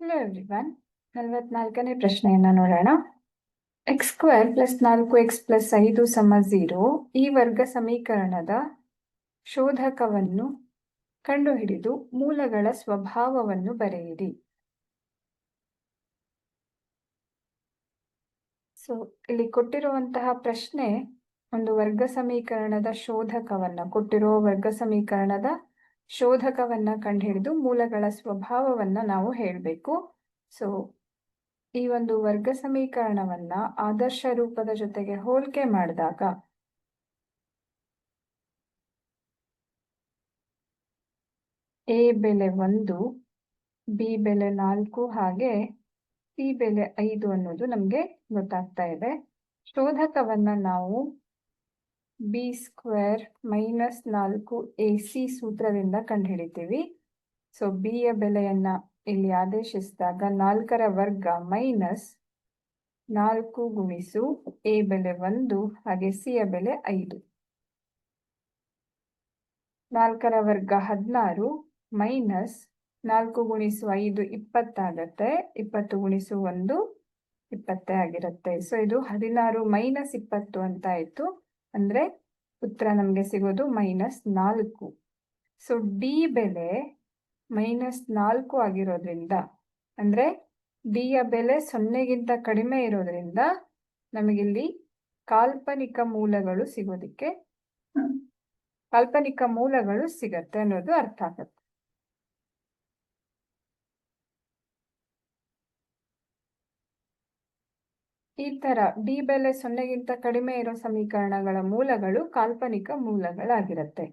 Hello every one ನಲ್ವತ್ನಾಲ್ಕನೇ ಪ್ರಶ್ನೆಯನ್ನ ನೋಡೋಣ. ಎಕ್ಸ್ ಸ್ಕ್ವೇರ್ ಪ್ಲಸ್ ನಾಲ್ಕು ಎಕ್ಸ್ ಪ್ಲಸ್ ಐದು ಸಮ ಝೀರೋ ಈ ವರ್ಗ ಸಮೀಕರಣದ ಶೋಧಕವನ್ನು ಕಂಡುಹಿಡಿದು ಮೂಲಗಳ ಸ್ವಭಾವವನ್ನು ಬರೆಯಿರಿ. ಸೊ ಇಲ್ಲಿ ಕೊಟ್ಟಿರುವಂತಹ ಪ್ರಶ್ನೆ ಒಂದು ವರ್ಗ ಸಮೀಕರಣದ ಶೋಧಕವನ್ನ ಕೊಟ್ಟಿರುವ ವರ್ಗ ಸಮೀಕರಣದ ಶೋಧಕವನ್ನ ಕಂಡುಹಿಡಿದು ಮೂಲಗಳ ಸ್ವಭಾವವನ್ನ ನಾವು ಹೇಳಬೇಕು. ಸೊ ಈ ಒಂದು ವರ್ಗ ಸಮೀಕರಣವನ್ನ ಆದರ್ಶ ರೂಪದ ಜೊತೆಗೆ ಹೋಲಿಕೆ ಮಾಡಿದಾಗ ಎ ಬೆಲೆ ಒಂದು ಬಿ ಬೆಲೆ ನಾಲ್ಕು ಹಾಗೆ ಸಿ ಬೆಲೆ ಐದು ಅನ್ನೋದು ನಮಗೆ ಗೊತ್ತಾಗ್ತಾ ಇದೆ. ಶೋಧಕವನ್ನ ನಾವು ಬಿ ಸ್ಕ್ವೇರ್ ಮೈನಸ್ ನಾಲ್ಕು ಎ ಸಿ ಸೂತ್ರದಿಂದ ಕಂಡುಹಿಡಿತೀವಿ. ಸೊ ಬಿ ಯ ಬೆಲೆಯನ್ನ ಇಲ್ಲಿ ಆದೇಶಿಸಿದಾಗ ನಾಲ್ಕರ ವರ್ಗ ಮೈನಸ್ ನಾಲ್ಕು ಗುಣಿಸು ಎ ಬೆಲೆ ಒಂದು, ಹಾಗೆ ಸಿ ಯ ಬೆಲೆ ಐದು. ನಾಲ್ಕರ ವರ್ಗ ಹದಿನಾರು ಮೈನಸ್ ನಾಲ್ಕು ಗುಣಿಸು ಐದು ಇಪ್ಪತ್ತಾಗತ್ತೆ, ಇಪ್ಪತ್ತು ಗುಣಿಸು ಒಂದು ಇಪ್ಪತ್ತೇ ಆಗಿರುತ್ತೆ. ಸೊ ಇದು ಹದಿನಾರು ಮೈನಸ್ ಇಪ್ಪತ್ತು ಅಂತ ಆಯ್ತು. ಅಂದ್ರೆ ಉತ್ತರ ನಮಗೆ ಸಿಗೋದು ಮೈನಸ್ ನಾಲ್ಕು. ಸೊ ಡಿ ಬೆಲೆ ಮೈನಸ್ ನಾಲ್ಕು ಆಗಿರೋದ್ರಿಂದ ಅಂದ್ರೆ ಡಿ ಯ ಬೆಲೆ ಸೊನ್ನೆಗಿಂತ ಕಡಿಮೆ ಇರೋದ್ರಿಂದ ನಮಗಿಲ್ಲಿ ಕಾಲ್ಪನಿಕ ಮೂಲಗಳು ಸಿಗೋದಿಕ್ಕೆ ಕಾಲ್ಪನಿಕ ಮೂಲಗಳು ಸಿಗತ್ತೆ ಅನ್ನೋದು ಅರ್ಥ ಆಗತ್ತೆ. ಈ ತರ ಡಿ ಬೆಲೆ ಸೊನ್ನೆಗಿಂತ ಕಡಿಮೆ ಇರೋ ಸಮೀಕರಣಗಳ ಮೂಲಗಳು ಕಾಲ್ಪನಿಕ ಮೂಲಗಳಾಗಿರುತ್ತೆ.